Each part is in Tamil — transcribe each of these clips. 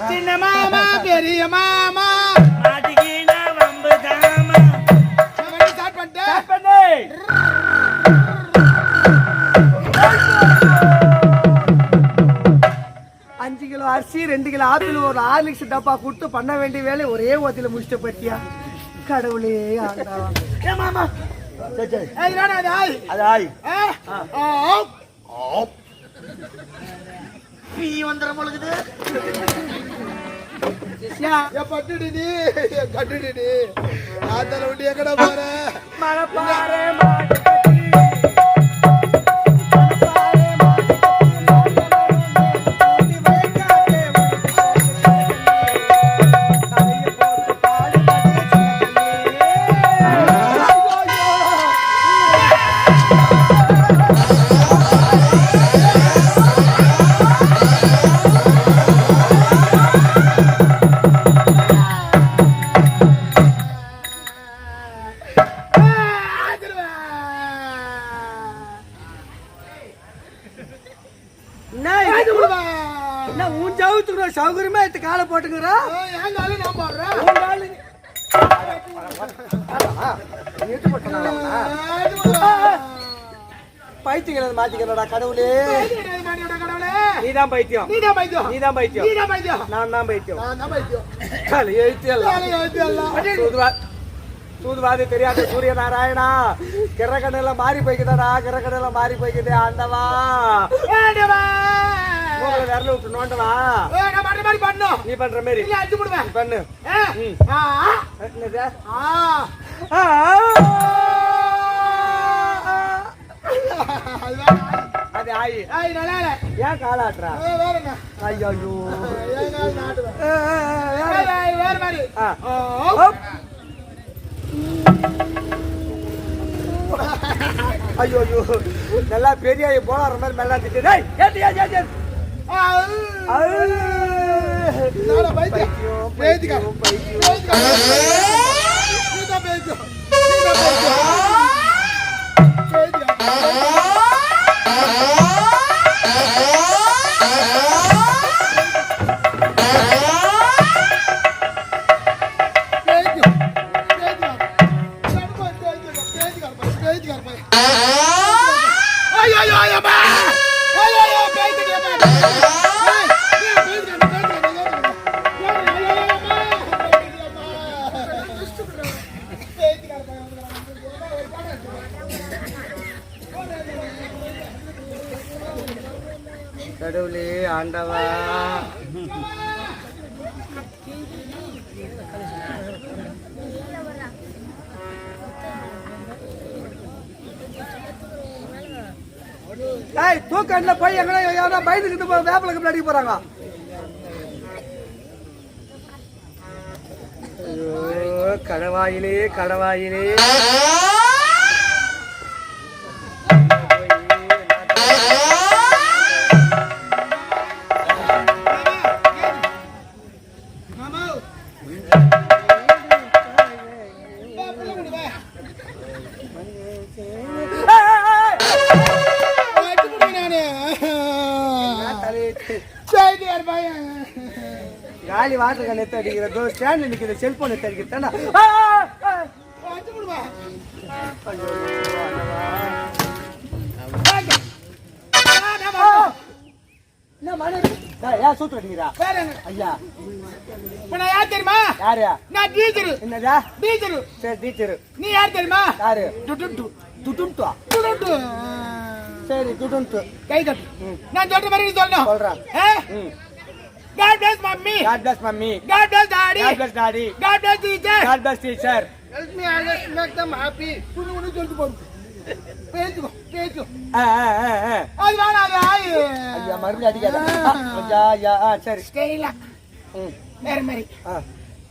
சின்ன மாமா பெரிய மாமா மாட்டிக்கினா வம்பு தாமா. ஸ்டார்ட் பண்ணிட்டேன் ஸ்டார்ட் பண்ணு. அஞ்சு கிலோ அரிசி ரெண்டு கிலோ ஆப்பிள் ஒரு ஆறு லிக்ஸ் டப்பா கொடுத்து பண்ண வேண்டிய வேலையை ஒரே ஓத்தில முடிச்சிட்ட பத்தியா கடவுளே ஆண்டவா ஏ மாமா. அது ஆய். அது ஆய் நீ வந்துற பொழுது? பட்டுடி நீ கட்டுடி நீ. ஆத்தல விட்டு எங்கடா போற? மனப்பாறை மாட்டு. சௌகரியமா எடுத்து காலை போட்டுக்கிறா? என் காலு நான் போடுறேன். உன் காலு பைத்தியங்களை மாத்திக்கிறடா கடவுளே. நீதான் பைத்தியம். நீதான் பைத்தியம். நீதான் பைத்தியம். நீதான் பைத்தியம். நான் தான் பைத்தியம். நான் தான் பைத்தியம். காலை எழுத்து எல்லாம். வேலையை வந்து எல்லாம். சூதுவா சூதுவாது தெரியாத சூரிய நாராயணா கிரகணெல்லாம் மாறி போய்க்குதாடா கிரகணெல்லாம் மாறி போய்க்குது ஆண்டவா. விரல விட்டு நோண்டவா ஏய், நான் பண்ற மாதிரி பண்ணணும் நீ பண்ற மாதிரி இல்ல அடிச்சு போடுவேன் பண்ணு. ஆ, என்னது? ஆ. ஆ, அது ஆயி ஏய், நல்லா இல்ல. ஏன் காலாட்டுறா ஏய், வேற என்ன? ஐயோ ஏய். ஏய், ஏய், வேற மாதிரி. ஆ. ஐயோ ஐயோ நல்லா பெரிய ஆயி போலாற மாதிரி மெல்லா திட்டு டேய் ஏத்து பைத்தியம்? பைத்தியம், பைத்தியம். கடவுளே ஆண்டவா. ஏய் தூக்கண்ல போய் எங்கடா எவனா பயந்துக்கிட்டு போ வேப்பலுக்கு முன்னாடி போறாங்க. கடவாயிலே கடவாயிலே. கண்ணு எடுத்து அடிக்கிறதோ. ஸ்டாண்ட் நிற்கிற செல்போன் எடுத்து அடிக்கிறதானா நீ யார் தெரியுமா? யாரு. சரி கை தட்டு. நான் சொல்ற மாதிரி நீ சொல்லணும். சொல்றேன் God bless mommy. God bless mommy. God bless daddy. God bless daddy. God bless teacher. God bless teacher. Help me, I'll just make them happy. Kuni kuni jaldi bol. Peju, peju. Ah ah ah ah. Ay bana ay. Ayya marli adi kada. Ya ya ah sir. Stayla. Hmm. Meri meri. Ah.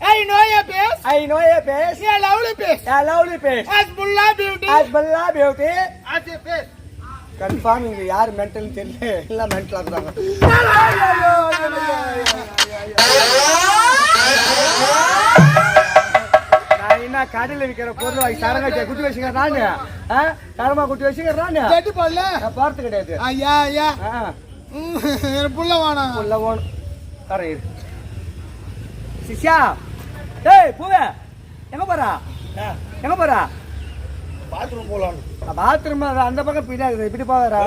I know your face. I know your face. You lovely face. You lovely face. As Bulla beauty. As Bulla beauty. As your face. Confirm இங்க யார் மென்டல் தெரியல. எல்லாம் மென்டல் ஆகுறாங்க நான் என்ன கடையில் விற்கிற பொருள் வாங்கி சரங்க குட்டி வச்சுக்கிறேன்? நானு ஆ? தரமா குட்டி வச்சுக்கிறேன்? நானு போடல பார்த்து கிடையாது ஐயா ஐயா புள்ள வேணாம் உள்ள ஓணும் தரேன் இரு. சிஷ்யா டேய் பூவே எங்க போறா? எங்க போறா? பாத்ரூம் போலான்னு. பாத்ரூம் அந்த பக்கம் பின்னாடி இப்படி போறா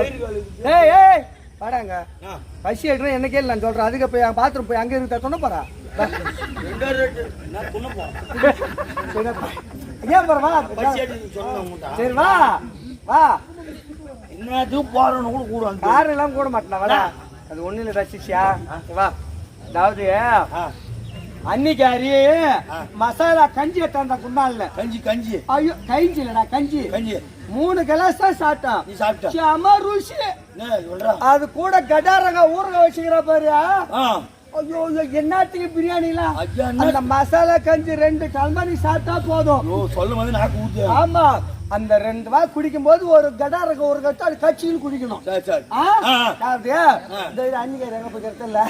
ஏய் ஏய் வாடாங்க. பசி எடுறேன் என்ன கேள்வி நான் சொல்றேன்? அதுக்கு போய் பாத்ரூம் போய் அங்க இருக்க சொன்ன போறா? ஏன் போற? வா. எடுத்து சரி வா. வா. என்னத்துக்கு போறேன்னு கூட கூடுவாங்க கார் எல்லாம் கூட மாட்டேன் வாடா அது ஒண்ணு இல்ல ரசிச்சியா. வா. அதாவது அன்னிக்காரி மசாலா கஞ்சி எடுத்தாந்த குண்டான்ல கஞ்சி கஞ்சி. ஐயோ கஞ்சி இல்லடா கஞ்சி. கஞ்சி. மூணு கிளாஸ் தான் சாப்பிட்டான். நீ சாப்பிட்ட. செம ருசி. அது கூட கடாரங்க ஊறுக வச்சுக்கிற பாரு ஐயோ என்னத்துக்கு பிரியாணிலாம்? அந்த மசாலா கஞ்சி ரெண்டு கல்மணி சாப்பிட்டா போதும். சொல்லும் போது நாக்கு ஊத்து. ஆமா. அந்த ரெண்டு வா குடிக்கும் போது ஒரு கடாரங்க ஒரு கட்டு அது கட்சியில் குடிக்கணும். இந்த அன்னிக்கு எங்க போய் இல்ல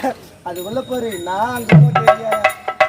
அது உள்ள போரு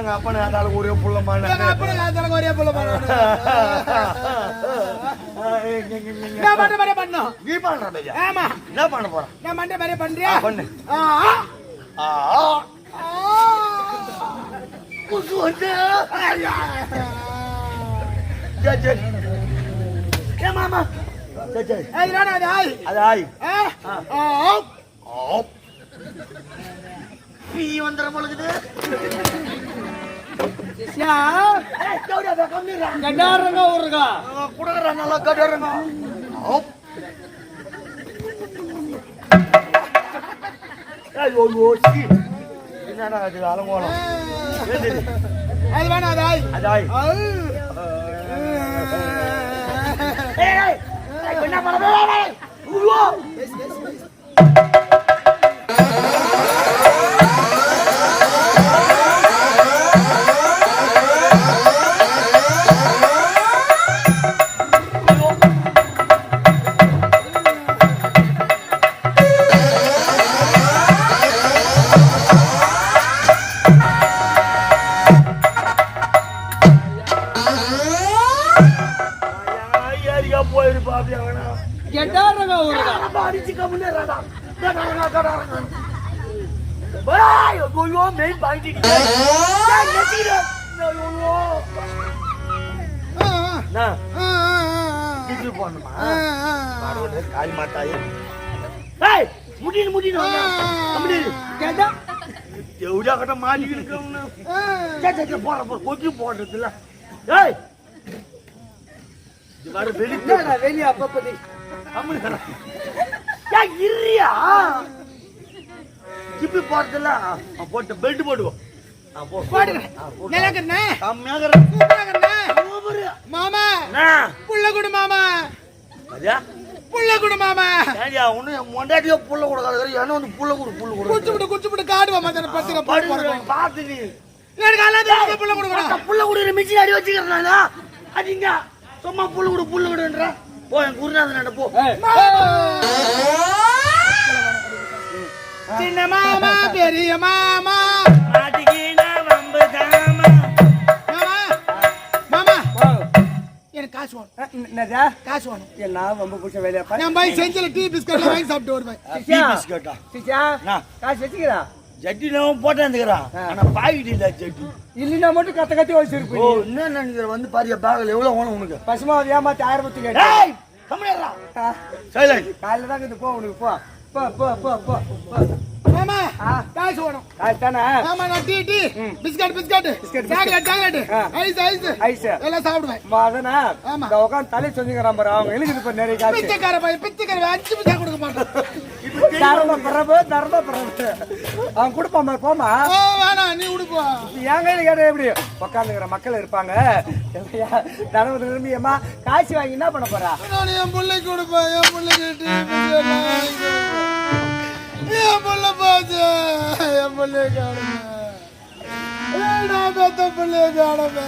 எங்க அப்பனை அதால ஒரே நான் தனக்கு ஒரே புள்ள பண்ணணும். நான் மண்டை மாதிரியே பண்ணணும். நீ பண்ற ஆமா. என்ன பண்ண போற? நான் மண்டை மாதிரியே பண்றியா? பண்ணு. ஆ, ஆ. ஆ. குசு வந்து ஏ மாமா. சரி சரி. நானா அது ஆய்? அது ஆய். ஆ? நீ வந்துற பொழுது? ஐயோ. என்னடா அது அலங்கோலம்? அது ஆ. ஏய், ஏய், ஏய், என்ன பண்ண போடணுமா ஆ, ஆ, ஆ. பாரோட காய் மாட்டாயே ஏய் முடியல முடியல முடியல கெடா. எவ்வளோ கட்ட மாடி இருக்கவனு போற போற கொஞ்சம் போடுறது இல்ல ஏய் இது வர வெளியே வெளிய அப்பப்ப நீ- அம்மனு ஏய் இருறியா ஜிப்பி போடுறதுல போட்டு பெல்ட் போடுவோம். மாமா. அண்ணா, புள்ள குடு மாமா? புள்ள குடு மாமா. ஏன்டா, உன்னை என் பொண்டாட்டியோ புள்ள கொடுக்காத என்ன வந்து புள்ள கொடு புள்ள கொடு. குடிச்சு விட்டு குடிச்சு விட்டு காடு மாமா தானே பத்திர பார்த்து நீ. எனக்கு எல்லாத்தையும் புள்ள கொடுக்கணும். புள்ள குடுக்கிற மிச்சி அடி வச்சுக்கிறேன் நானு. அதிங்க சும்மா புள்ள குடு புள்ள குடுன்ற போ என் குருநாதன் போ. சின்ன மாமா பெரிய மாமா. மாட்டிக்கினா வம்பு தாமா. மாமா மாமா. வா. எனக்கு காசு வேணும்? காசு வேணும். ஏன் நான் ரொம்ப பிடிச்ச வேலையா. நான் போய் செஞ்சில டீ பிஸ்கட் வாங்கி சாப்பிட்டு வருவேன். சிஷ்யா, பிஸ்கட்டா? அண்ணா. காசு வச்சுக்கிறா? ஜட்டி நான் போட்டேன் இருந்துக்கிறான் ஆ. ஆனா பாக்கெட் இல்ல ஜட்டி. இல்லைன்னா மட்டும் கத்த கத்தி வச்சிருப்பீங்க ஓ என்ன நினைக்கிற? வந்து பாரியா பேக்ல எவ்வளவு வேணும் உனக்கு? பசுமாவை ஏமாத்தி ஆயிரம் பத்து கேட்டு ஏய் கம்மியா சைலண்ட் காலையில தான் இது போ உனக்கு போ. போ போ போ போ போ. மாமா. காசு வேணும். அதுதானே ஆமா நான் tea tea. Biscuit biscuit. Biscuit, chocolate chocolate. Ice ice. Ice. எல்லாம் சாப்பிடுவேன். அதனா ஆமா. இந்த உட்காந்து தலை சொல்லிக்கிறான் பாரு அவங்க எழுதிட்டு போய் நிறைய காசு. பிச்சைக்கார பையன் பிச்சைக்கார அஞ்சு பைசா கொடுக்க மாட்டேன். தர்ம பிரபு தர்ம பிரபு அவன் கொடுப்பான் போமா ஆ, வேணாம் நீ விடுப்பா என் கையில கேட்ட எப்படி? உட்காந்துக்கிற மக்கள் இருப்பாங்க. தர்மத்தை விரும்பி அம்மா காசு வாங்கி என்ன பண்ண போறா? என் பிள்ளைக்கு கொடுப்பா என் பிள்ளைக்கு என் பிள்ளை பாத்து என் பிள்ளைய காணுமே. நான் பெத்த பிள்ளைய காணுமே?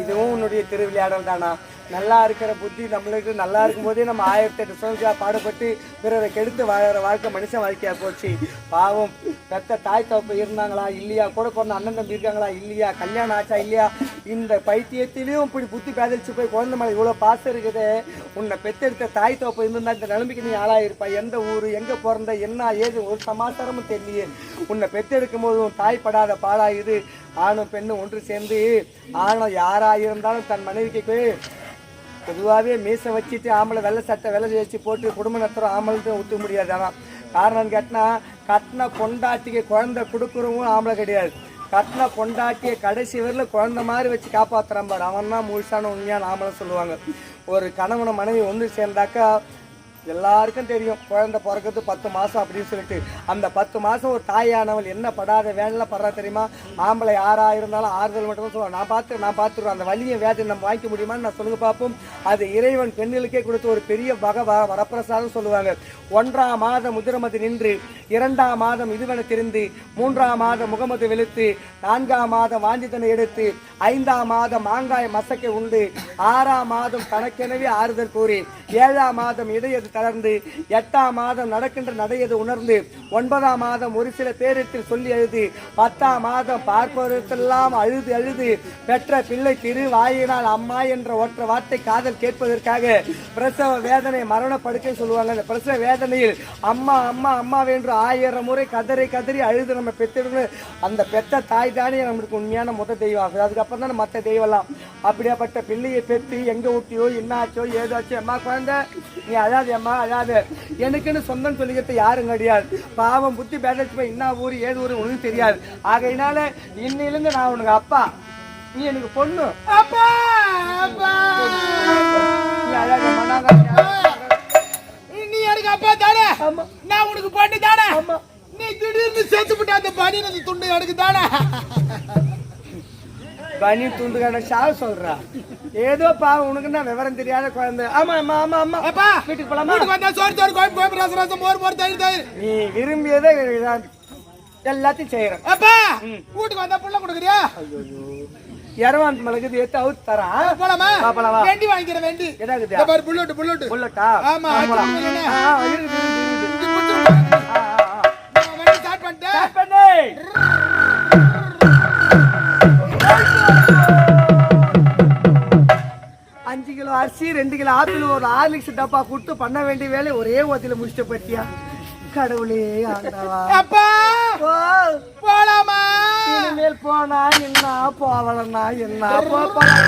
இதுவும் உன்னுடைய திருவிளையாடல் தானா நல்லா இருக்கிற புத்தி நம்மளுக்கு நல்லா இருக்கும் போதே நம்ம ஆயிரத்தி எட்டு சுதந்திரா பாடுபட்டு பிறரை கெடுத்து வாழற வாழ்க்கை மனுஷன் வாழ்க்கையாக போச்சு. பாவம். பெத்த தாய் தப்பு இருந்தாங்களா? இல்லையா? கூட பிறந்த அண்ணன் தம்பி இருக்காங்களா? இல்லையா? கல்யாணம் ஆச்சா? இல்லையா? இந்த பைத்தியத்திலையும் இப்படி புத்தி பேதலிச்சு போய் குழந்தை மேலே இவ்வளோ பாசம் இருக்குது. உன்னை பெத்தெடுத்த தாய் தகப்பு இருந்தால் இந்த நிலைமைக்கு நீ ஆளாயிருப்பா. எந்த ஊர் எங்கே பிறந்த என்ன ஏது ஒரு சமாச்சாரமும் தெரியலையே. உன்னை பெத்தெடுக்கும் போது உன் தாய் படாத பாடாயுது ஆணும் பெண்ணும் ஒன்று சேர்ந்து ஆணும் யாராக இருந்தாலும் தன் மனைவிக்கு பொதுவாகவே மீசை வச்சுட்டு ஆம்பளை வெள்ளை சட்டை வெள்ளை ஜெயிச்சு போட்டு குடும்ப நடத்துகிறோம் ஆம்பளை ஊற்ற முடியாது. ஆனால் காரணம் கேட்டால் கட்டின பொண்டாட்டிக்கு குழந்தை கொடுக்குறவும் ஆம்பளை கிடையாது. கட்டின பொண்டாட்டியை கடைசி வரையில் குழந்த மாதிரி வச்சு காப்பாற்றுறான் பாரு. அவன் தான் முழுசான உண்மையான ஆம்பளை சொல்லுவாங்க. ஒரு கணவனை மனைவி ஒன்று சேர்ந்தாக்கா எல்லாருக்கும் தெரியும். குழந்தை பிறக்கிறது பத்து மாதம் அப்படின்னு சொல்லிட்டு. அந்த பத்து மாதம் ஒரு தாயானவள் என்ன படாத வேலை படுறா தெரியுமா? ஆம்பளை யாராக இருந்தாலும் ஆறுதல் மட்டும் தான் சொல்லுவாங்க நான் பார்த்து நான் பார்த்துருவேன். அந்த வலியை வேதனை நம்ம வாங்கிக்க முடியுமான்னு நான் சொல்லுங்க பார்ப்போம் அது இறைவன் பெண்களுக்கே கொடுத்த ஒரு பெரிய வக வ- வரப்பிரசாதம் சொல்லுவாங்க. ஒன்றாம் மாதம் முதிரமது நின்று இரண்டாம் மாதம் இதுவென திரிந்து மூன்றாம் மாதம் முகமது வெளுத்து நான்காம் மாதம் வாஞ்சிதனை எடுத்து ஐந்தாம் மாதம் மாங்காய் மசக்கை உண்டு ஆறாம் மாதம் கணக்கெனவே ஆறுதல் கூறி ஏழாம் மாதம் இடையது தளர்ந்து எட்டாம் மாதம் நடக்கின்ற நடையது உணர்ந்து ஒன்பதாம் மாதம் ஒரு சில பேரிடத்தில் சொல்லி அழுது பத்தாம் மாதம் பார்ப்பவர்களுக்கெல்லாம் அழுது அழுது பெற்ற பிள்ளை திரு வாயினால் அம்மா என்ற ஒற்றை வார்த்தை காதல் கேட்பதற்காக பிரசவ வேதனை மரணப்படுக்கை சொல்லுவாங்க. அந்த பிரசவ வேதனையில் அம்மா அம்மா அம்மா என்று ஆயிரம் முறை கதறி கதறி அழுது நம்ம பெற்றிடணும் அந்த பெற்ற தாய் தானே நம்மளுக்கு உண்மையான முத தெய்வம் ஆகுது அதுக்கப்புறம் தான் மற்ற தெய்வம்லாம். அப்படியாப்பட்ட பிள்ளையை பெற்று எங்க ஊட்டியோ என்னாச்சோ ஏதாச்சோ அம்மா குழந்தை நீ அழாது அம்மா அழாது. எனக்குன்னு சொந்தம் சொல்லிக்கிறது யாரும் கிடையாது. பாவம் புத்தி பேலன்ஸ் போய் என்ன ஊர் ஏது ஊர் ஒன்றும் தெரியாது. ஆகையினால இன்னிலிருந்து நான் உனக்கு அப்பா. நீ எனக்கு பொண்ணு. அப்பா! அப்பா! நீ நீ எனக்கு அப்பா தானே? நான் உனக்கு பண்ணி தானே? நீ திடீர்னு சேர்த்து விட்ட அந்த அந்த துண்டு எனக்கு தானே? பனி துண்டுகான சாவ சொல்றா. ஏதோ பாவம் உனக்கு தான் விவரம் தெரியாத குழந்தை? ஆமா ஆமா ஆமா ஆமா. அப்பா வீட்டுக்கு போலாமா? வீட்டுக்கு வந்தா சோறு சோறு கோயம்பு கோயம்பு ரசம் ரசம் மோர் மோர் தயிர் தயிர். நீ விரும்பியதை. எல்லாத்தையும் செய்யறேன். அப்பா வீட்டுக்கு வந்தா புள்ள கொடுக்குறியா? இரவாந்து மிளகுது ஏத்து அவுத்து தரான் போலாமா? பாப்பலாமா? வெண்டி வாங்கிக்கிறேன் வெண்டி. இந்த பாரு புல்லட் புல்லட் புல்லட்டா. ஆமா, போலாம். இருக்குது, இருக்குது, ஸ்டார்ட் பண்ணிட்டேன். அரிசி ரெண்டு கிலோ ஆப்பிள் ஒரு ஆறு லிக்ஸ் டப்பா கொடுத்து பண்ண வேண்டிய வேலை ஒரே ஓத்தில முடிச்சிட்ட பத்தியா கடவுளே ஆண்டவா. அப்பா! போலாமா? இனிமேல் போனா என்ன போவலன்னா என்ன போ போலாம்.